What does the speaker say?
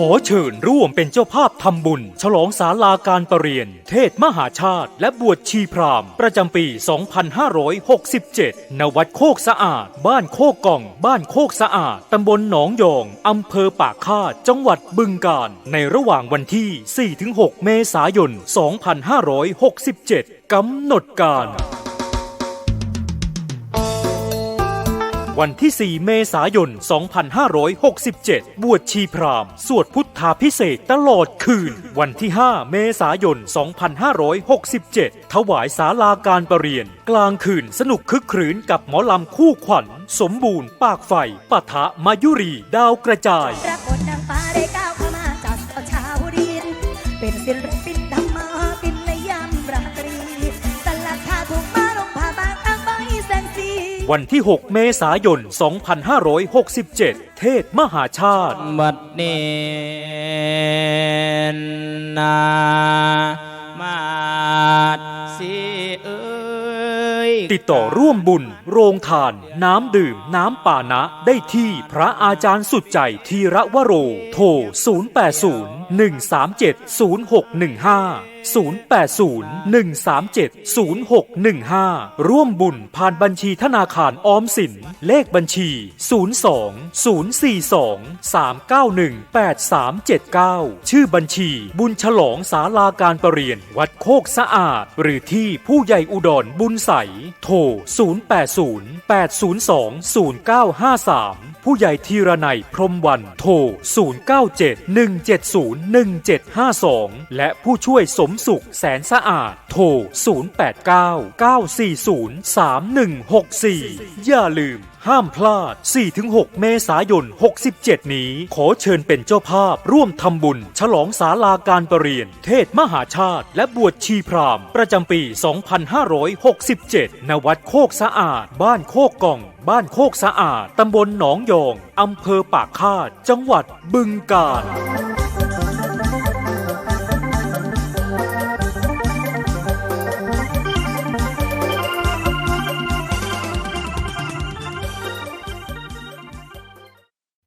ขอเชิญร่วมเป็นเจ้าภาพทำบุญ ฉลองศาลาการประเรียน เทศมหาชาติ และบวชชีพราหมณ์ประจำปี 2567 ณ วัดโคกสะอาด บ้านโคกกล่อง บ้านโคกสะอาด ตำบลหนองยอง อำเภอปากคาด จังหวัดบึงกาฬ ในระหว่างวันที่ 4-6 เมษายน 2567 กำหนดการ วันที่ 4 เมษายน 2567 บวชชีพราหมณ์ สวดพุทธาพิเศษตลอดคืน วันที่ 5 เมษายน 2567 ถวายสาลาการประเรียน กลางคืนสนุกคึกครื้นกับหมอลำคู่ขวัญ สมบูรณ์ ปากไฟปะทะมายุรี ดาวกระจายรับบทนางฟ้าได้ก้าวเข้ามาจากสาชาวรีนเป็นศิล วันที่ 6 เมษายน 2567 เทศมหาชาติ บัดเนนามาดสิเอ้ยติดต่อร่วมบุญ โรงทาน น้ำดื่ม น้ำป่านะ ได้ที่พระอาจารย์สุดใจทีระวโร โทร 080 137 0615 080 137 0615 ร่วมบุญผ่านบัญชีธนาคารออมสิน เลขบัญชี 02 042 391 8379ชื่อบัญชี บุญฉลองศาลาการประเรียน วัดโคกสะอาด หรือที่ผู้ใหญ่อุดรบุญใส โทร 080 802 0953 ผู้ใหญ่ทีระไนยพรมวัน โทร 097 170 1752 และผู้ช่วยสมสุขแสนสะอาด โทร 089 940 3164 อย่าลืมห้ามพลาด 4-6 เมษายน 67 นี้ ขอเชิญเป็นเจ้าภาพร่วมทำบุญ ฉลองศาลาการประเรียน เทศมหาชาติ และบวชชีพรามประจำปี 2567 ณ วัดโคกสะอาด บ้านโคกกอง บ้านโคกสะอาด ตำบลหนองยอง อำเภอปากคาด จังหวัดบึงกาฬ